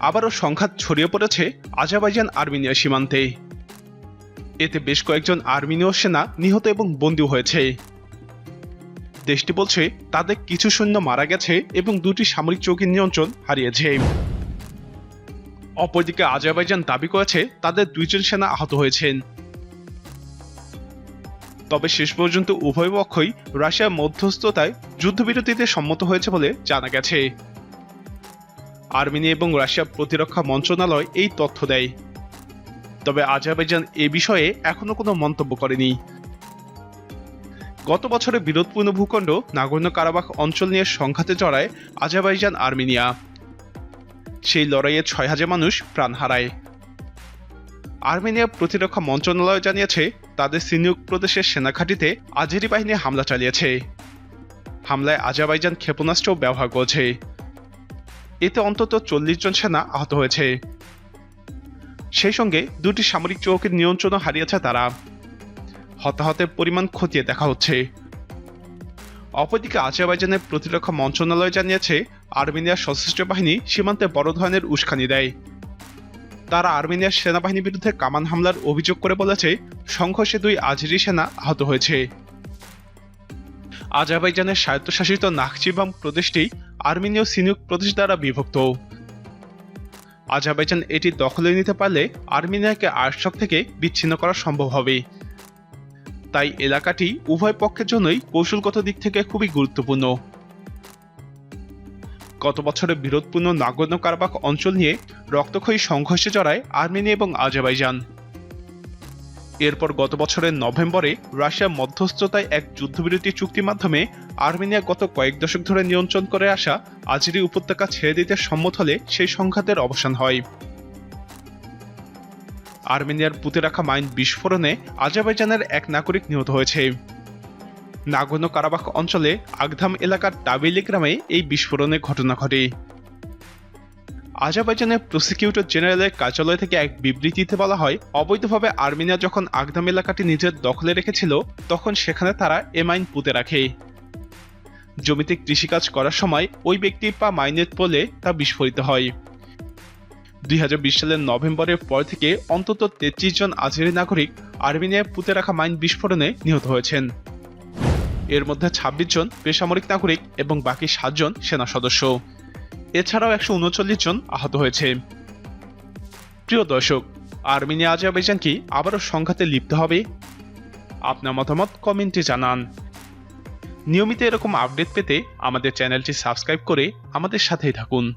আবারও সংঘাত ছড়িয়ে পড়েছে আজারবাইজান আর্মেনিয়া সীমান্তে এতে বেশ কয়েকজন আর্মেনীয় সেনা নিহত এবং বন্দী হয়েছে। দেশটি বলছে, তাদের কিছু সৈন্য মারা গেছে এবং দুটি সামরিক চৌকির নিয়ন্ত্রণ হারিয়েছে। অপরদিকে আজারবাইজান দাবি করেছে, তাদের দুইজন সেনা আহত হয়েছেন। তবে শেষ পর্যন্ত উভয় পক্ষই রাশিয়ার মধ্যস্থতায় যুদ্ধবিরতিতে সম্মত হয়েছে বলে জানা গেছে। আর্মেনিয়া এবং রাশিয়া প্রতিরক্ষা মন্ত্রণালয় এই তথ্য দেয়। তবে আজারবাইজান এ বিষয়ে এখনও কোনো মন্তব্য করেনি। গত বছরে বিরোধপূর্ণ ভূখণ্ড নাগর্ণ কারাবাখ অঞ্চল নিয়ে সংঘাতে জড়ায় আজারবাইজান আর্মেনিয়া সেই লড়াইয়ে ছয় হাজার মানুষ প্রাণ হারায়। আর্মেনিয়া প্রতিরক্ষা মন্ত্রণালয় জানিয়েছে, তাদের সিনিয়ক প্রদেশের সেনাঘাঁটিতে আজেরি বাহিনী হামলা চালিয়েছে। হামলায় আজারবাইজান ক্ষেপণাস্ত্র ব্যবহার করেছে। এতে অন্তত চল্লিশ জন সেনা আহত হয়েছে। সেই সঙ্গে দুটি সামরিক চৌকির নিয়ন্ত্রণও হারিয়েছে তারা। হতাহতের পরিমাণ খতিয়ে দেখা হচ্ছে। অপরদিকে আজারবাইজানের প্রতিরক্ষা মন্ত্রণালয় জানিয়েছে, আর্মেনিয়ার সশস্ত্র বাহিনী সীমান্তে বড় ধরনের উস্কানি দেয়। তারা আর্মেনিয়ার সেনাবাহিনীর বিরুদ্ধে কামান হামলার অভিযোগ করে বলেছে, সংঘর্ষে দুই আজেরি সেনা আহত হয়েছে। আজারবাইজানের স্বায়ত্তশাসিত নাকচিবাম প্রদেশটি আর্মেনীয় সিনুক প্রদেশ দ্বারা বিভক্ত। আজারবাইজান এটি দখলে নিতে পারলে আর্মেনিয়াকে আর্শক থেকে বিচ্ছিন্ন করা সম্ভব হবে। তাই এলাকাটি উভয় পক্ষের জন্যই কৌশলগত দিক থেকে খুবই গুরুত্বপূর্ণ। গত বছরে বিরোধপূর্ণ নাগর্ণ কারাবাখ অঞ্চল নিয়ে রক্তক্ষয়ী সংঘর্ষে জড়ায় আর্মেনিয়া এবং আজারবাইজান। এরপর গত বছরের নভেম্বরে রাশিয়া মধ্যস্থতায় এক যুদ্ধবিরতি চুক্তির মাধ্যমে আর্মেনিয়া গত কয়েক দশক ধরে নিয়ন্ত্রণ করে আসা আজরি উপত্যকা ছেড়ে দিতে সম্মত হলে সেই সংঘাতের অবসান হয়। আর্মেনিয়ার পুঁতে রাখা মাইন বিস্ফোরণে আজারবাইজানের এক নাগরিক নিহত হয়েছে। নাগর্ণ কারাবাখ অঞ্চলে আগধাম এলাকার টাবিলি গ্রামে এই বিস্ফোরণের ঘটনা ঘটে। আজারবাইজানের প্রসিকিউটর জেনারেলের কার্যালয় থেকে এক বিবৃতিতে বলা হয়, অবৈধভাবে আর্মেনিয়া যখন আগদাম এলাকাটি নিজের দখলে রেখেছিল, তখন সেখানে তারা এ মাইন পুঁতে রাখে। জমিতে কৃষিকাজ করার সময় ওই ব্যক্তির পা মাইনের পোলে তা বিস্ফোরিত হয়। দুই হাজার বিশ সালের নভেম্বরের পর থেকে অন্তত তেত্রিশ জন আজেরি নাগরিক আর্মেনিয়ায় পুঁতে রাখা মাইন বিস্ফোরণে নিহত হয়েছেন। এর মধ্যে ছাব্বিশ জন বেসামরিক নাগরিক এবং বাকি সাতজন সেনা সদস্য। এছাড়াও একশো উনচল্লিশ জন আহত হয়েছে। প্রিয় দর্শক আর্মেনিয়া আজারবাইজান কি আবারও সংঘাতে লিপ্ত হবে। আপনার মতামত কমেন্টে জানান। নিয়মিত এরকম আপডেট পেতে আমাদের চ্যানেলটি সাবস্ক্রাইব করে আমাদের সাথেই থাকুন।